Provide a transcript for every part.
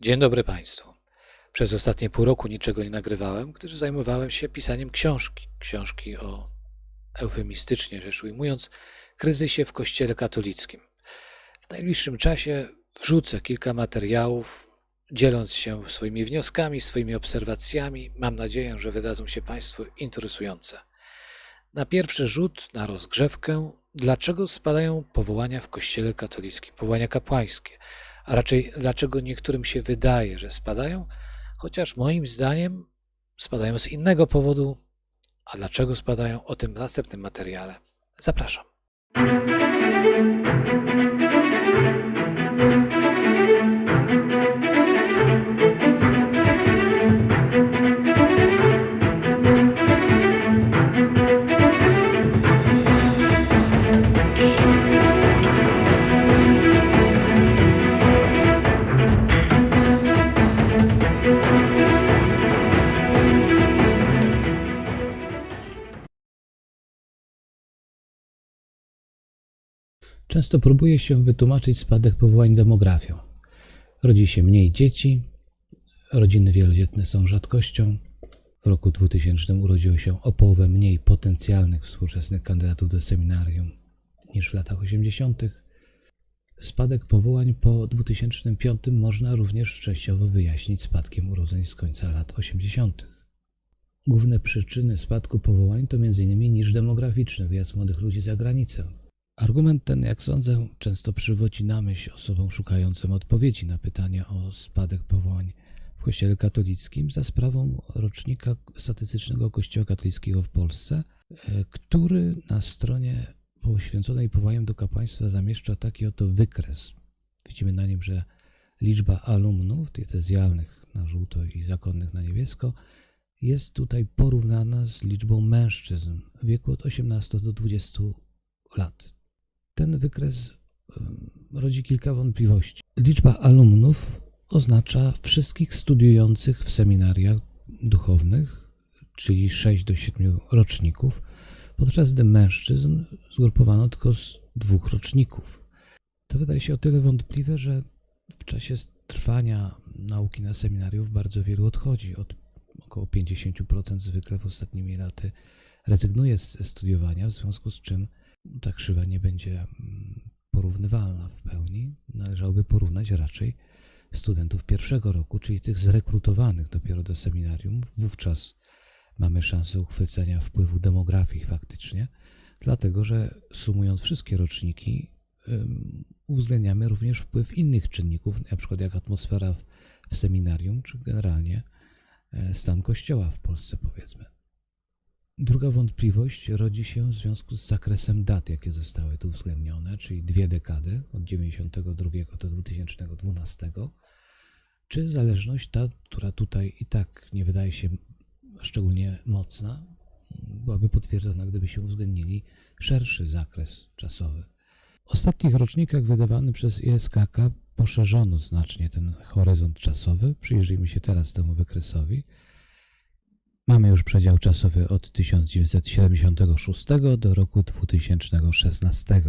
Dzień dobry Państwu. Przez ostatnie pół roku niczego nie nagrywałem, gdyż zajmowałem się pisaniem książki. Książki o, eufemistycznie rzecz ujmując, kryzysie w Kościele katolickim. W najbliższym czasie wrzucę kilka materiałów, dzieląc się swoimi wnioskami, swoimi obserwacjami. Mam nadzieję, że wydadzą się Państwu interesujące. Na pierwszy rzut, na rozgrzewkę, dlaczego spadają powołania w Kościele katolickim, powołania kapłańskie, a raczej dlaczego niektórym się wydaje, że spadają, chociaż moim zdaniem spadają z innego powodu, a dlaczego spadają, o tym w następnym materiale. Zapraszam. Często próbuje się wytłumaczyć spadek powołań demografią. Rodzi się mniej dzieci, rodziny wielodzietne są rzadkością. W roku 2000 urodziło się o połowę mniej potencjalnych współczesnych kandydatów do seminarium niż w latach 80. Spadek powołań po 2005 można również częściowo wyjaśnić spadkiem urodzeń z końca lat 80. Główne przyczyny spadku powołań to m.in. niż demograficzny, wyjazd młodych ludzi za granicę, Argument ten, jak sądzę, często przywodzi na myśl osobom szukającym odpowiedzi na pytania o spadek powołań w Kościele katolickim za sprawą rocznika statystycznego Kościoła katolickiego w Polsce, e, który na stronie poświęconej powołaniom do kapłaństwa zamieszcza taki oto wykres. Widzimy na nim, że liczba alumnów dietezjalnych na żółto i zakonnych na niebiesko jest tutaj porównana z liczbą mężczyzn w wieku od 18 do 20 lat. Ten wykres rodzi kilka wątpliwości. Liczba alumnów oznacza wszystkich studiujących w seminariach duchownych, czyli 6 do 7 roczników, podczas gdy mężczyzn zgrupowano tylko z dwóch roczników. To wydaje się o tyle wątpliwe, że w czasie trwania nauki na seminariów bardzo wielu odchodzi. Od około 50% zwykle w ostatnimi laty rezygnuje z studiowania, w związku z czym ta krzywa nie będzie mm, porównywalna w pełni. Należałoby porównać raczej studentów pierwszego roku, czyli tych zrekrutowanych dopiero do seminarium. Wówczas mamy szansę uchwycenia wpływu demografii faktycznie, dlatego że sumując wszystkie roczniki, uwzględniamy również wpływ innych czynników, przykład jak atmosfera w, w seminarium, czy generalnie e, stan kościoła w Polsce, powiedzmy. Druga wątpliwość rodzi się w związku z zakresem dat, jakie zostały tu uwzględnione, czyli dwie dekady, od 92 do 2012, czy zależność ta, która tutaj i tak nie wydaje się szczególnie mocna, byłaby potwierdzona, gdyby się uwzględnili szerszy zakres czasowy. W ostatnich rocznikach wydawanych przez ISKK poszerzono znacznie ten horyzont czasowy. Przyjrzyjmy się teraz temu wykresowi. Mamy już przedział czasowy od 1976 do roku 2016.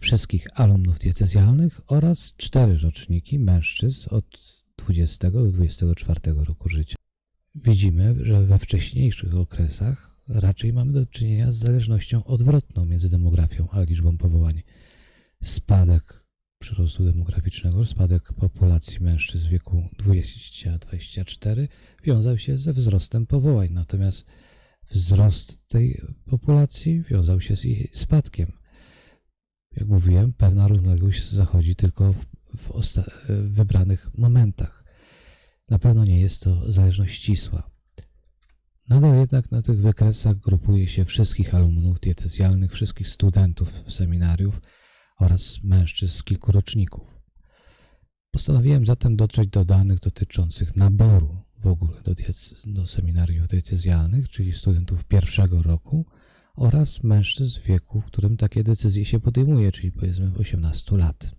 Wszystkich alumnów diecezjalnych oraz cztery roczniki mężczyzn od 20 do 24 roku życia. Widzimy, że we wcześniejszych okresach raczej mamy do czynienia z zależnością odwrotną między demografią a liczbą powołań. Spadek przyrostu demograficznego, spadek populacji mężczyzn w wieku 20-24 wiązał się ze wzrostem powołań, natomiast wzrost tej populacji wiązał się z jej spadkiem. Jak mówiłem, pewna równoległość zachodzi tylko w, w, w wybranych momentach. Na pewno nie jest to zależność ścisła. Nadal jednak na tych wykresach grupuje się wszystkich alumnów dietezjalnych, wszystkich studentów seminariów oraz mężczyzn z kilku roczników. Postanowiłem zatem dotrzeć do danych dotyczących naboru w ogóle do, do seminariów diecezjalnych, czyli studentów pierwszego roku oraz mężczyzn w wieku, w którym takie decyzje się podejmuje, czyli powiedzmy w 18 lat.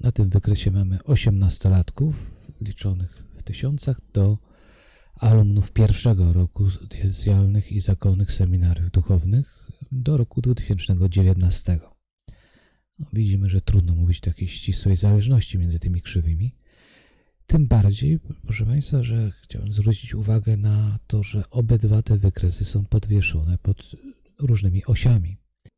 Na tym wykresie mamy 18-latków liczonych w tysiącach do alumnów pierwszego roku diecezjalnych i zakonnych seminariów duchownych do roku 2019. No, widzimy, że trudno mówić o takiej ścisłej zależności między tymi krzywymi. Tym bardziej, proszę Państwa, że chciałem zwrócić uwagę na to, że obydwa te wykresy są podwieszone pod różnymi osiami.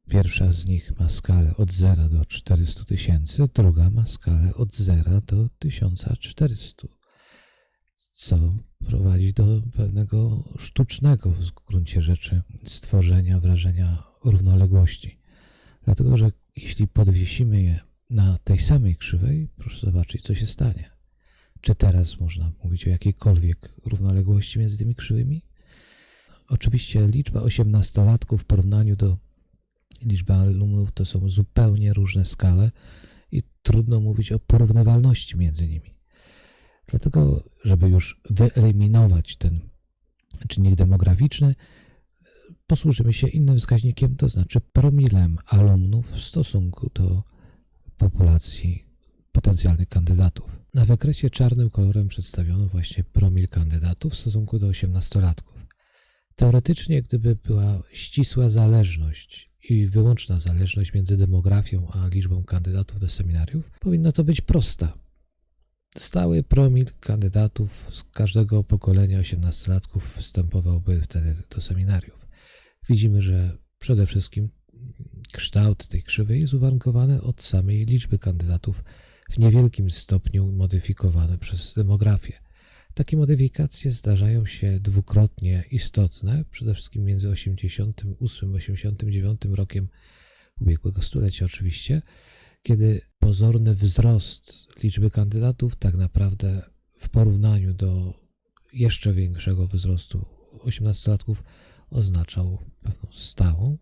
Pierwsza z nich ma skalę od 0 do 400 tysięcy, druga ma skalę od 0 do 1400, co prowadzi do pewnego sztucznego w gruncie rzeczy stworzenia wrażenia równoległości. Dlatego, że jeśli podwiesimy je na tej samej krzywej, proszę zobaczyć, co się stanie. Czy teraz można mówić o jakiejkolwiek równoległości między tymi krzywymi? Oczywiście liczba 18-latków w porównaniu do liczby alumnów to są zupełnie różne skale i trudno mówić o porównywalności między nimi. Dlatego, żeby już wyeliminować ten czynnik demograficzny, posłużymy się innym wskaźnikiem, to znaczy promilem alumnów w stosunku do populacji potencjalnych kandydatów. Na wykresie czarnym kolorem przedstawiono właśnie promil kandydatów w stosunku do 18-latków. Teoretycznie, gdyby była ścisła zależność i wyłączna zależność między demografią a liczbą kandydatów do seminariów, powinna to być prosta. Stały promil kandydatów z każdego pokolenia 18-latków wstępowałby wtedy do seminariów. Widzimy, że przede wszystkim kształt tej krzywej jest uwarunkowany od samej liczby kandydatów w niewielkim stopniu modyfikowane przez demografię. Takie modyfikacje zdarzają się dwukrotnie istotne, przede wszystkim między 88 a 89 rokiem ubiegłego stulecia oczywiście, kiedy pozorny wzrost liczby kandydatów tak naprawdę w porównaniu do jeszcze większego wzrostu 18-latków oznaczał pewną stałą.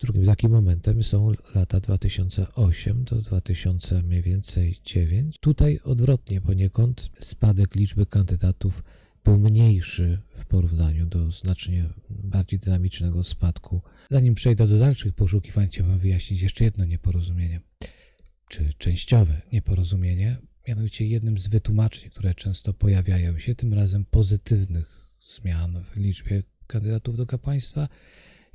Drugim takim momentem są lata 2008 do 2000 mniej więcej 9. Tutaj odwrotnie poniekąd spadek liczby kandydatów był mniejszy w porównaniu do znacznie bardziej dynamicznego spadku. Zanim przejdę do dalszych poszukiwań, chciałbym wyjaśnić jeszcze jedno nieporozumienie, czy częściowe nieporozumienie. Mianowicie jednym z wytłumaczeń, które często pojawiają się, tym razem pozytywnych zmian w liczbie kandydatów do kapłaństwa,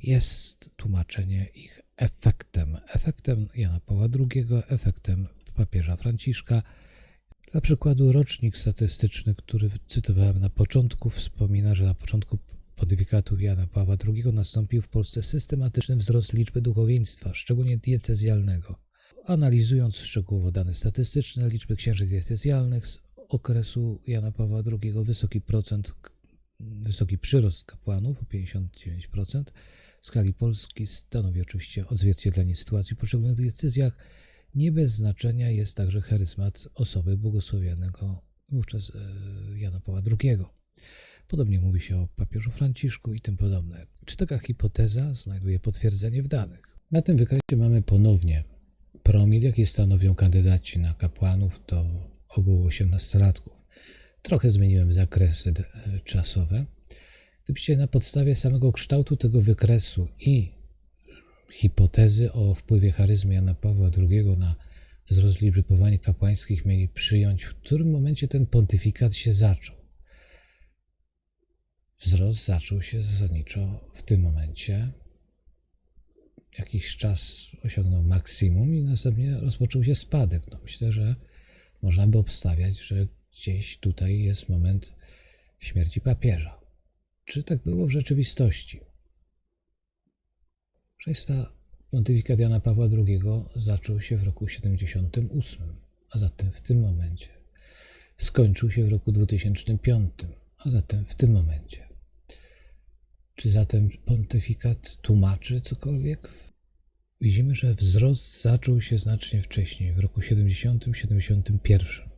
jest tłumaczenie ich efektem. Efektem Jana Pawła II, efektem papieża Franciszka. Dla przykładu rocznik statystyczny, który cytowałem na początku, wspomina, że na początku pontyfikatu Jana Pawła II nastąpił w Polsce systematyczny wzrost liczby duchowieństwa, szczególnie diecezjalnego. Analizując szczegółowo dane statystyczne liczby księży diecezjalnych z okresu Jana Pawła II, wysoki procent, wysoki przyrost kapłanów o 59%, w skali Polski stanowi oczywiście odzwierciedlenie sytuacji w poszczególnych decyzjach. Nie bez znaczenia jest także charyzmat osoby błogosławionego wówczas e, Jana Pawła II. Podobnie mówi się o papieżu Franciszku i tym podobne. Czy taka hipoteza znajduje potwierdzenie w danych? Na tym wykresie mamy ponownie promil, jaki stanowią kandydaci na kapłanów do ogółu 18-latków. Trochę zmieniłem zakresy e, czasowe. Gdybyście na podstawie samego kształtu tego wykresu i hipotezy o wpływie charyzmy Jana Pawła II na wzrost liczby kapłańskich mieli przyjąć, w którym momencie ten pontyfikat się zaczął. Wzrost zaczął się zasadniczo w tym momencie. Jakiś czas osiągnął maksimum i następnie rozpoczął się spadek. No myślę, że można by obstawiać, że gdzieś tutaj jest moment śmierci papieża. Czy tak było w rzeczywistości? Państwa, pontyfikat Jana Pawła II zaczął się w roku 78, a zatem w tym momencie. Skończył się w roku 2005, a zatem w tym momencie. Czy zatem pontyfikat tłumaczy cokolwiek? Widzimy, że wzrost zaczął się znacznie wcześniej, w roku 70-71.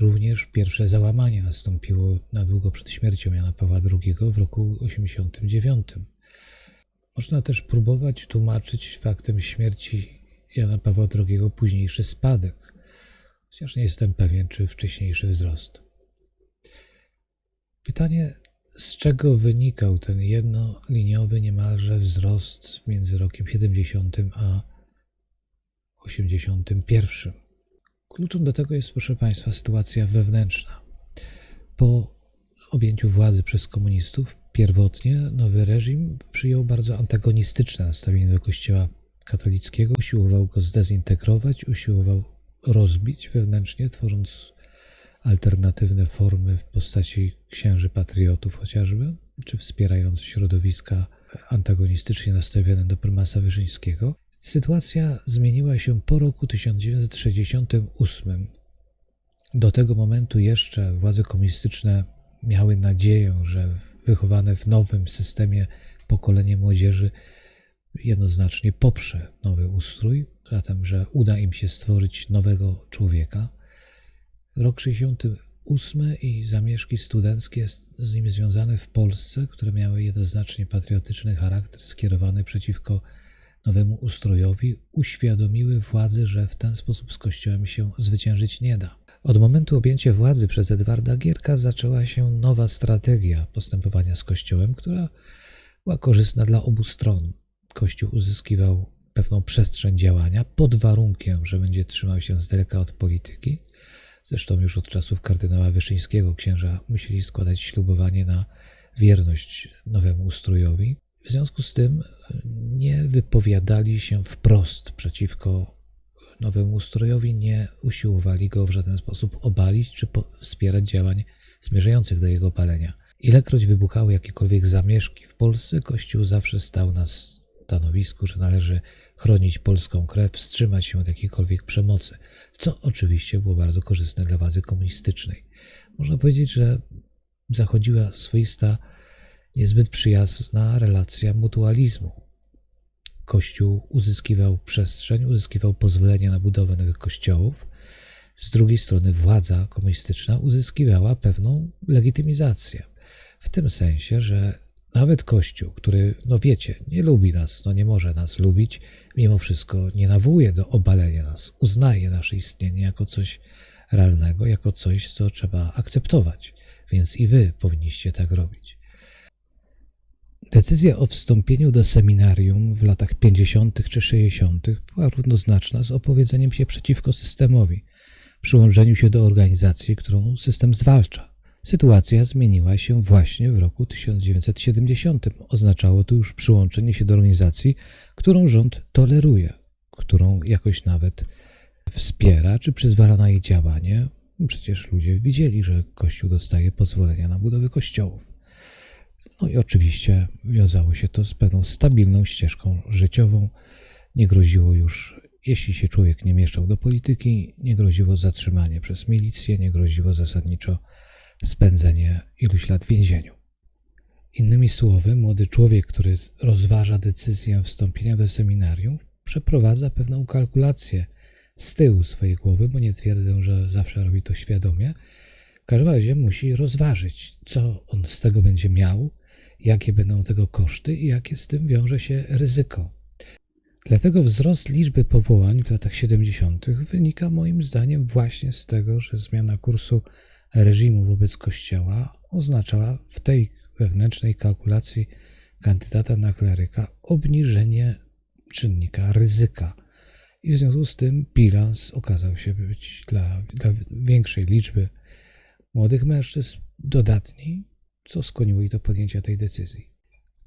Również pierwsze załamanie nastąpiło na długo przed śmiercią Jana Pawła II w roku 89. Można też próbować tłumaczyć faktem śmierci Jana Pawła II późniejszy spadek, chociaż nie jestem pewien, czy wcześniejszy wzrost. Pytanie, z czego wynikał ten jednoliniowy niemalże wzrost między rokiem 70 a 81? Kluczem do tego jest, proszę Państwa, sytuacja wewnętrzna. Po objęciu władzy przez komunistów, pierwotnie nowy reżim przyjął bardzo antagonistyczne nastawienie do Kościoła katolickiego, usiłował go zdezintegrować, usiłował rozbić wewnętrznie, tworząc alternatywne formy w postaci księży patriotów chociażby, czy wspierając środowiska antagonistycznie nastawione do prymasa Wyszyńskiego. Sytuacja zmieniła się po roku 1968. Do tego momentu jeszcze władze komunistyczne miały nadzieję, że wychowane w nowym systemie pokolenie młodzieży jednoznacznie poprze nowy ustrój, zatem, że uda im się stworzyć nowego człowieka. Rok 68 i zamieszki studenckie z nim związane w Polsce, które miały jednoznacznie patriotyczny charakter skierowany przeciwko nowemu ustrojowi, uświadomiły władzy, że w ten sposób z Kościołem się zwyciężyć nie da. Od momentu objęcia władzy przez Edwarda Gierka zaczęła się nowa strategia postępowania z Kościołem, która była korzystna dla obu stron. Kościół uzyskiwał pewną przestrzeń działania pod warunkiem, że będzie trzymał się z daleka od polityki. Zresztą już od czasów kardynała Wyszyńskiego księża musieli składać ślubowanie na wierność nowemu ustrojowi. W związku z tym nie wypowiadali się wprost przeciwko nowemu ustrojowi, nie usiłowali go w żaden sposób obalić czy wspierać działań zmierzających do jego palenia. Ilekroć wybuchały jakiekolwiek zamieszki w Polsce, Kościół zawsze stał na stanowisku, że należy chronić polską krew, wstrzymać się od jakiejkolwiek przemocy, co oczywiście było bardzo korzystne dla władzy komunistycznej. Można powiedzieć, że zachodziła swoista, niezbyt przyjazna relacja mutualizmu. Kościół uzyskiwał przestrzeń, uzyskiwał pozwolenie na budowę nowych kościołów. Z drugiej strony władza komunistyczna uzyskiwała pewną legitymizację. W tym sensie, że nawet Kościół, który, no wiecie, nie lubi nas, no nie może nas lubić, mimo wszystko nie nawołuje do obalenia nas, uznaje nasze istnienie jako coś realnego, jako coś, co trzeba akceptować. Więc i wy powinniście tak robić. Decyzja o wstąpieniu do seminarium w latach 50. czy 60. była równoznaczna z opowiedzeniem się przeciwko systemowi, przyłączeniu się do organizacji, którą system zwalcza. Sytuacja zmieniła się właśnie w roku 1970. Oznaczało to już przyłączenie się do organizacji, którą rząd toleruje, którą jakoś nawet wspiera czy przyzwala na jej działanie. Przecież ludzie widzieli, że Kościół dostaje pozwolenia na budowę kościołów. No i oczywiście wiązało się to z pewną stabilną ścieżką życiową. Nie groziło już, jeśli się człowiek nie mieszczał do polityki, nie groziło zatrzymanie przez milicję, nie groziło zasadniczo spędzenie iluś lat w więzieniu. Innymi słowy, młody człowiek, który rozważa decyzję wstąpienia do seminarium, przeprowadza pewną kalkulację z tyłu swojej głowy, bo nie twierdzę, że zawsze robi to świadomie. W każdym razie musi rozważyć, co on z tego będzie miał, jakie będą tego koszty i jakie z tym wiąże się ryzyko. Dlatego wzrost liczby powołań w latach 70. wynika moim zdaniem właśnie z tego, że zmiana kursu reżimu wobec Kościoła oznaczała w tej wewnętrznej kalkulacji kandydata na kleryka obniżenie czynnika ryzyka. I w związku z tym bilans okazał się być dla, dla większej liczby młodych mężczyzn dodatni, co skłoniło ich do podjęcia tej decyzji.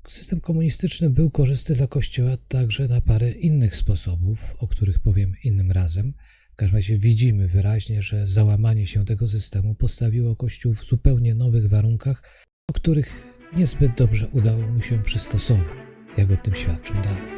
System komunistyczny był korzystny dla Kościoła także na parę innych sposobów, o których powiem innym razem. W każdym razie widzimy wyraźnie, że załamanie się tego systemu postawiło Kościół w zupełnie nowych warunkach, o których niezbyt dobrze udało mu się przystosować, jak o tym świadczą dalej.